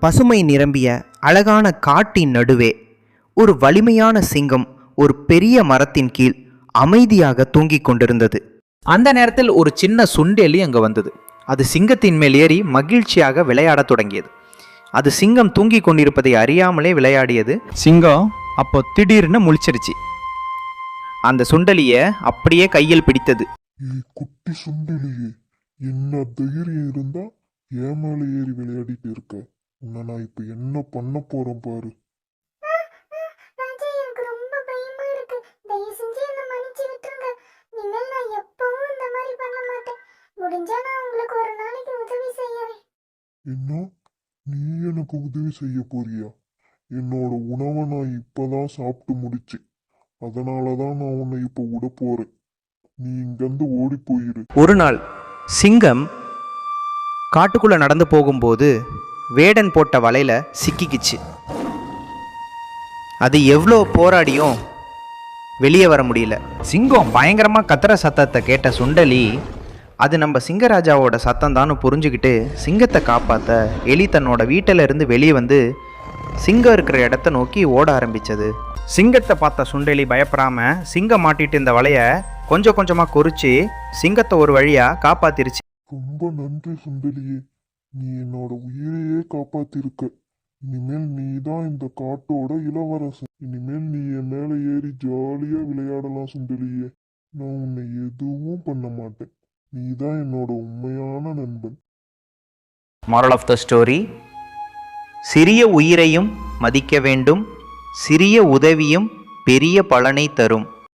பசுமை நிரம்பிய அழகான காட்டின் நடுவே ஒரு வலிமையான சிங்கம் ஒரு பெரிய மரத்தின் கீழ் அமைதியாக தூங்கிக் கொண்டிருந்தது. அந்த நேரத்தில் ஒரு சின்ன சுண்டெலி அங்கே வந்தது. அது சிங்கத்தின் மேல் ஏறி மகிழ்ச்சியாக விளையாடத் தொடங்கியது. அது சிங்கம் தூங்கிக் கொண்டிருப்பதை அறியாமலே விளையாடியது. சிங்கம் அப்போ திடீர்னு முழிச்சிருச்சு. அந்த சுண்டலியை அப்படியே கையில் பிடித்தது. குட்டி சுண்டலியே என்ன தைரியம் இருந்தா ஏன் மேல ஏறி விளையாடிட்டு இருக்க. உன்னை நான் இப்ப என்ன பண்ண போறேன் பாரு? ராஜா எனக்கு ரொம்ப பயமா இருக்கு. தயவு செஞ்சு என்ன மன்னிச்சு விட்டுருங்க. இனிமேல் நான் எப்பவும் இந்த மாதிரி பண்ண மாட்டேன். முடிஞ்சா நான் உங்களுக்கு ஒரு நாளைக்கு உதவி செய்யறேன். என்ன? நீ எனக்கு உதவி செய்ய போறியா? என்னோட உணவை நான் இப்பதான் சாப்பிட்டு முடிச்சு அதனாலதான் நான் உன்னை இப்ப விட போறேன். நீ இங்கிருந்து ஓடி போயிரு. ஒரு நாள் சிங்கம் காட்டுக்குள்ள நடந்து போகும்போது வேடன் போட்ட வலையில சிக்கிக்கிச்சு. அது எவ்வளோ போராடியும் வெளியே வர முடியல. சிங்கம் பயங்கரமா கத்துற சத்தத்தை கேட்ட சுண்டலி அது நம்ம சிங்கராஜாவோட சத்தம் தான் புரிஞ்சுக்கிட்டு சிங்கத்தை காப்பாத்த எலி தன்னோட வீட்டில இருந்து வெளியே வந்து சிங்கம் இருக்கிற இடத்த நோக்கி ஓட ஆரம்பிச்சது. சிங்கத்தை பார்த்த சுண்டலி பயப்படாம சிங்கம் மாட்டிட்டு இந்த வலைய கொஞ்சம் கொஞ்சமா குறிச்சு சிங்கத்தை ஒரு வழியா காப்பாத்திருச்சு. ரொம்ப நன்றி சுண்டலியே. நீ என்னோட உயிரையே காப்பாத்திருக்க. இனிமேல் நீ தான் இந்த காட்டோட இளவரசன். இனிமேல் நீ என் மேல ஏறி ஜாலியா விளையாடலாம் சுண்டலியே. நான் உன்னை எதுவும் பண்ண மாட்டேன். நீ தான் என்னோட உண்மையான நண்பன். மாரல் ஆஃப் த ஸ்டோரி சிறிய உயிரையும் மதிக்க வேண்டும். சிறிய உதவியும் பெரிய பலனை தரும்.